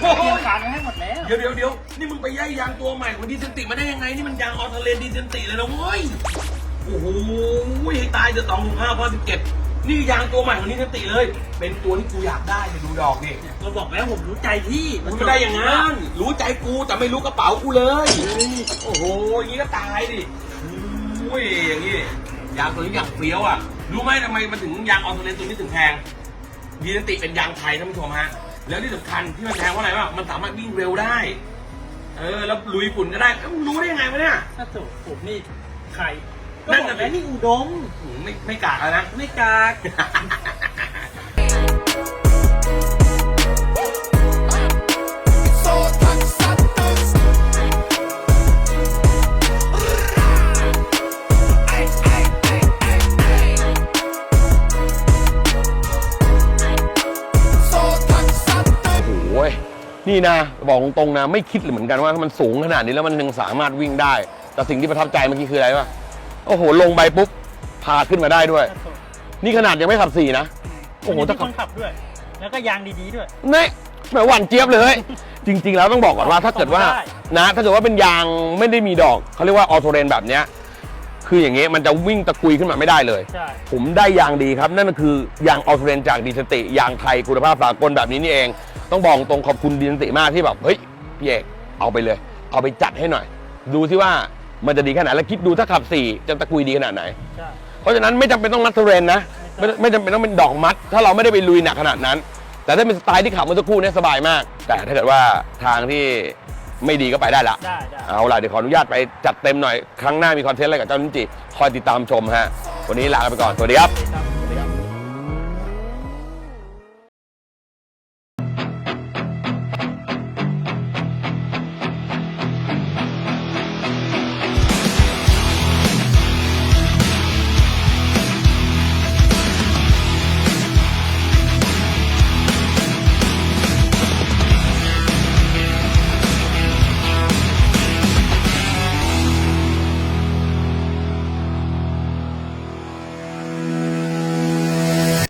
โอ้เตรียมยการไว้ให้หมดแล้ว เดี๋ยวเดี๋ยวเดี๋ยวนี่มึงไปย้ายยางตัวใหม่ของดีเซนติมาได้ยังไง นี่มันยางออเทเลนดีเซนติเลยนะเว้ย โอ้โหให้ตายเดือดสองหกห้าพอสิบเจ็ดนี่ยางตัวใหม่ของดีเซนติเลย เป็นตัวที่กูอยากได้ไปดูดอกดิเราบอกแล้วผมรู้ใจพี่มึงไม่ได้อย่างนั้น รู้ใจกูแต่ไม่รู้กระเป๋ากูเลย โอ้โหอย่างนี้ก็ตายดิอุ้ยอย่างนี้ยางตัวนี้อย่างเฟี้ยวอะ รู้ไหมทำไมมันถึงยางออโตเลนตัวนี้ถึงแพงดีนติเป็นยางไทยท่านผู้ชมฮะ แล้วที่สำคัญที่มันแพงเพราะอะไรวะมันสามารถวิ่งเร็วได้ เออ แล้วลุยฝุ่นก็ได้เอ้ามึงรู้ได้ยังไงวะเนี่ย ถ้าถูกผมนี่ใครก็นั่นบอน่ะกแล้วนี่อุดม หืมไม่ไม่กากแล้วนะ ไม่กาก นี่นะบอกตรงๆนะไม่คิดเลยเหมือนกันว่ามันสูงขนาดนี้แล้วมันยังสามารถวิ่งได้ แต่สิ่งที่ประทับใจเมื่อกี้คืออะไรวะโอ้โหลงไปปุ๊บพาขึ้นมาได้ด้วยถ้าถูกนี่ขนาดยังไม่ขับสี่นะโอ้โหมีถ้าคนขับด้วย แล้วก็ยางดีๆด้วยเนี่ยแหมหวานเจี๊ยบเลย จริง ๆ แล้วต้องบอกก่อนว่าถ้าเกิดว่าได้นะ ถ้าเกิดว่าเป็นยางไม่ได้มีดอกเขาเรียกว่าออโตเรนแบบเนี้ยคืออย่างเงี้ยมันจะวิ่งตะกุยขึ้นมาไม่ได้เลยใช่ผมได้ยางดีครับ นั่นก็คือยางออโตเรนจากดีสติยางไทยคุณภาพสากลแบบนี้นี่เอง ต้องบอกตรงขอบคุณดีสติมากที่แบบเฮ้ยพี่เอกเอาไปเลย เอาไปจัดให้หน่อย ดูซิว่ามันจะดีขนาดไหนแล้วคิดดูถ้าขับสี่จะตะกุยดีขนาดไหน ใช่เพราะฉะนั้นไม่จำเป็นต้องนัทเทอร์เรนนะไม่ไม่จำเป็นต้องเป็นดอกมัด ถ้าเราไม่ได้ไปลุยหนักขนาดนั้น แต่ถ้าเป็นสไตล์ที่ขับเมื่อสักครู่เนี่ยสบายมาก แต่ถ้าเกิดว่าทางที่ไม่ดีก็ไปได้ละ ได้ได้ เอาล่ะเดี๋ยวขออนุญาตไปจัดเต็มหน่อย ครั้งหน้ามีคอนเทนต์อะไรกับเจ้าลิ้นจีคอยติดตามชมฮะ วันนี้ลาไปก่อน สวัสดีครับครับ